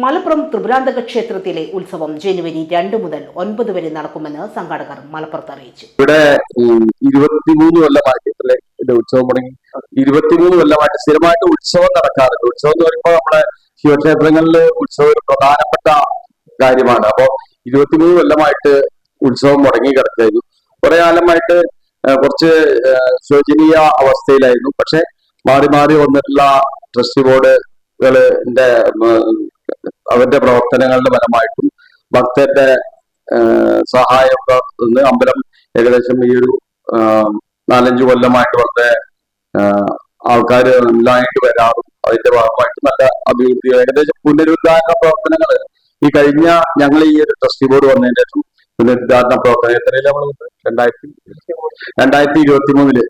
മലപ്പുറം ത്രിപുരാന്തക ക്ഷേത്രത്തിലെ ഉത്സവം ജനുവരി രണ്ട് മുതൽ ഒൻപത് വരെ നടക്കുമെന്ന് സംഘാടകർ മലപ്പുറത്ത് അറിയിച്ചു. ഇവിടെ ഇരുപത്തിമൂന്ന് കൊല്ലമായിട്ട് ഉത്സവം തുടങ്ങി. ഇരുപത്തിമൂന്ന് കൊല്ലമായിട്ട് സ്ഥിരമായിട്ട് ഉത്സവം നടക്കാറുണ്ട്. ഉത്സവം എന്ന് പറയുമ്പോൾ നമ്മുടെ ശിവക്ഷേത്രങ്ങളിൽ ഉത്സവം ഒരു പ്രധാനപ്പെട്ട കാര്യമാണ്. അപ്പോൾ ഇരുപത്തിമൂന്ന് കൊല്ലമായിട്ട് ഉത്സവം മുടങ്ങി കിടക്കായിരുന്നു കുറെ കാലമായിട്ട് കുറച്ച് ശോചനീയ അവസ്ഥയിലായിരുന്നു. പക്ഷെ മാറി മാറി വന്നിട്ടുള്ള ട്രസ്റ്റ് ബോർഡുകളുടെ അവരുടെ പ്രവർത്തനങ്ങളുടെ ഫലമായിട്ടും ഭക്തരുടെ സഹായമൊക്കെ നിന്ന് അമ്പലം ഏകദേശം ഈ ഒരു നാലഞ്ച് കൊല്ലമായിട്ട് വളരെ ആൾക്കാർ നന്നായിട്ട് വരാറും. അതിന്റെ ഭാഗമായിട്ട് നല്ല അഭിവൃദ്ധി. ഏകദേശം പുനരുദ്ധാരണ പ്രവർത്തനങ്ങൾ ഈ കഴിഞ്ഞ ഞങ്ങൾ ഈ ഒരു ട്രസ്റ്റി ബോർഡ് വന്നതിന് ശേഷം പുനരുദ്ധാരണ പ്രവർത്തനം എത്രയിലും നമ്മൾ രണ്ടായിരത്തി രണ്ടായിരത്തി ഇരുപത്തി മൂന്നിൽ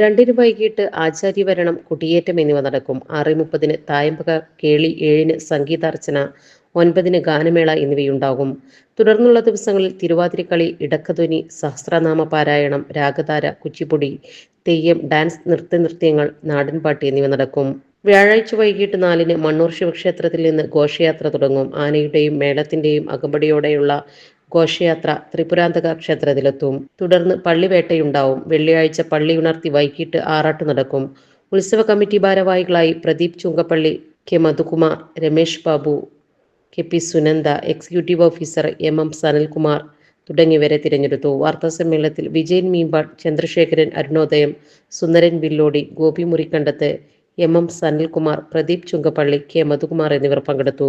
രണ്ടിന് വൈകിട്ട് ആചാര്യവരണം കുടിയേറ്റം എന്നിവ നടക്കും. ആറ് മുപ്പതിന് തായമ്പക കേളി ഏഴിന് സംഗീതാർച്ചന ഒൻപതിന് ഗാനമേള എന്നിവയുണ്ടാകും. തുടർന്നുള്ള ദിവസങ്ങളിൽ തിരുവാതിരക്കളി ഇടക്കധ്വനി സഹസ്രനാമ പാരായണം രാഗധാര കുച്ചിപ്പൊടി തെയ്യം ഡാൻസ് നൃത്യനൃത്യങ്ങൾ നാടൻപാട്ട് എന്നിവ നടക്കും. വ്യാഴാഴ്ച വൈകിട്ട് നാലിന് മണ്ണൂർ ശിവക്ഷേത്രത്തിൽ നിന്ന് ഘോഷയാത്ര തുടങ്ങും. ആനയുടെയും മേളത്തിന്റെയും അകമ്പടിയോടെയുള്ള ഘോഷയാത്ര ത്രിപുരാന്തക ക്ഷേത്രത്തിലെത്തും. തുടർന്ന് പള്ളിവേട്ടയുണ്ടാവും. വെള്ളിയാഴ്ച പള്ളി ഉണർത്തി വൈകിട്ട് ആറാട്ട് നടക്കും. ഉത്സവ കമ്മിറ്റി ഭാരവാഹികളായി Pradeep Chungappally K. Madhukumar Ramesh Babu K. P. Sunanda executive officer M. M. Sanalkumar തുടങ്ങിയവരെ തിരഞ്ഞെടുത്തു. വാർത്താ സമ്മേളനത്തിൽ Vijayan Meempad Chandrasekharan Arunodayam Sundaran Billodi Gopi Murikkandath M. M. Sanalkumar Pradeep Chungappally K. Madhukumar എന്നിവർ പങ്കെടുത്തു.